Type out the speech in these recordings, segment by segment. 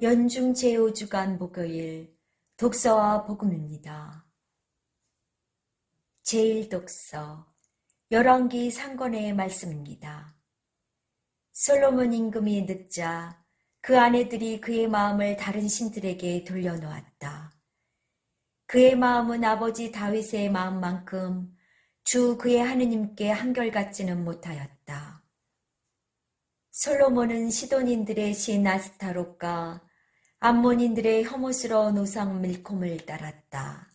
연중 제5주간 목요일 독서와 복음입니다. 제1독서 열왕기 상권의 말씀입니다. 솔로몬 임금이 늙자 그 아내들이 그의 마음을 다른 신들에게 돌려놓았다. 그의 마음은 아버지 다윗의 마음만큼 주 그의 하느님께 한결같지는 못하였다. 솔로몬은 시돈인들의 신 아스타롯과 암몬인들의 혐오스러운 우상 밀콤을 따랐다.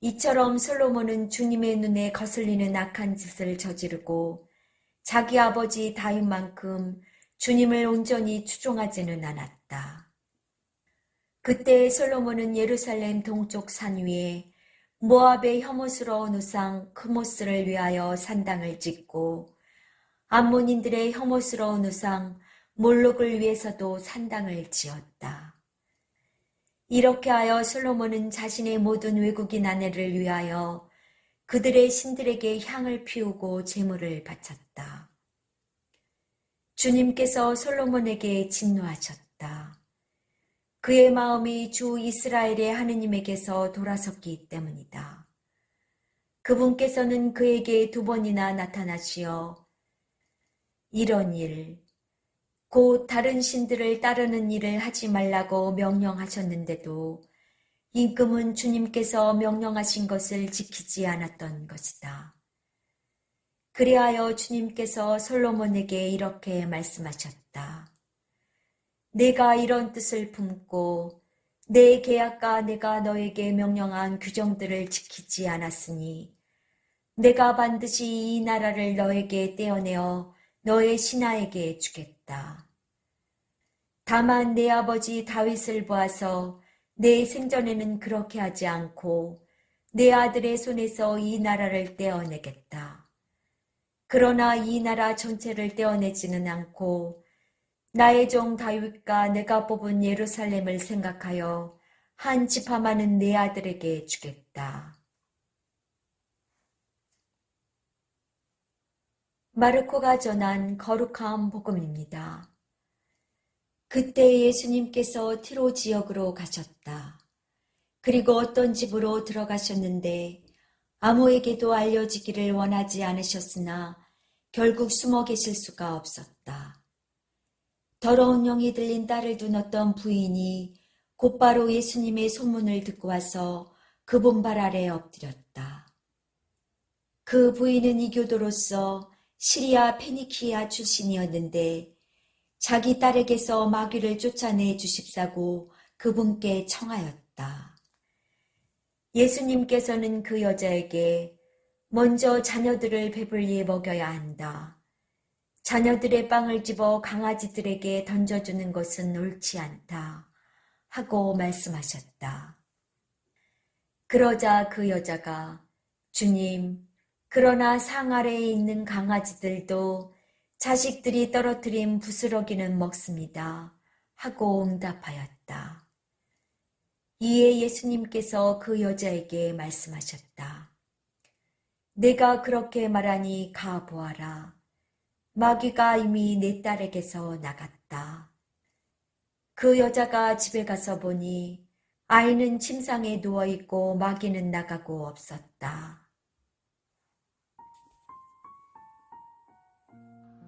이처럼 솔로몬은 주님의 눈에 거슬리는 악한 짓을 저지르고 자기 아버지 다윗만큼 주님을 온전히 추종하지는 않았다. 그때 솔로몬은 예루살렘 동쪽 산 위에 모압의 혐오스러운 우상 크모스를 위하여 산당을 짓고 암몬인들의 혐오스러운 우상 몰록을 위해서도 산당을 지었다. 이렇게 하여 솔로몬은 자신의 모든 외국인 아내를 위하여 그들의 신들에게 향을 피우고 제물을 바쳤다. 주님께서 솔로몬에게 진노하셨다. 그의 마음이 주 이스라엘의 하느님에게서 돌아섰기 때문이다. 그분께서는 그에게 두 번이나 나타나시어 이런 일, 곧 다른 신들을 따르는 일을 하지 말라고 명령하셨는데도 임금은 주님께서 명령하신 것을 지키지 않았던 것이다. 그리하여 주님께서 솔로몬에게 이렇게 말씀하셨다. 내가 이런 뜻을 품고 내 계약과 내가 너에게 명령한 규정들을 지키지 않았으니 내가 반드시 이 나라를 너에게 떼어내어 너의 신하에게 주겠다. 다만 내 아버지 다윗을 보아서 내 생전에는 그렇게 하지 않고 내 아들의 손에서 이 나라를 떼어내겠다. 그러나 이 나라 전체를 떼어내지는 않고 나의 종 다윗과 내가 뽑은 예루살렘을 생각하여 한 지파만은 내 아들에게 주겠다. 마르코가 전한 거룩한 복음입니다. 그때 예수님께서 티로 지역으로 가셨다. 그리고 어떤 집으로 들어가셨는데 아무에게도 알려지기를 원하지 않으셨으나 결국 숨어 계실 수가 없었다. 더러운 영이 들린 딸을 둔 어떤 부인이 곧바로 예수님의 소문을 듣고 와서 그분 발 아래 엎드렸다. 그 부인은 이교도로서 시리아 페니키아 출신이었는데 자기 딸에게서 마귀를 쫓아내 주십사고 그분께 청하였다. 예수님께서는 그 여자에게 먼저 자녀들을 배불리 먹여야 한다. 자녀들의 빵을 집어 강아지들에게 던져주는 것은 옳지 않다. 하고 말씀하셨다. 그러자 그 여자가 주님, 그러나 상 아래에 있는 강아지들도 자식들이 떨어뜨린 부스러기는 먹습니다. 하고 응답하였다. 이에 예수님께서 그 여자에게 말씀하셨다. 내가 그렇게 말하니 가 보아라. 마귀가 이미 내 딸에게서 나갔다. 그 여자가 집에 가서 보니 아이는 침상에 누워있고 마귀는 나가고 없었다.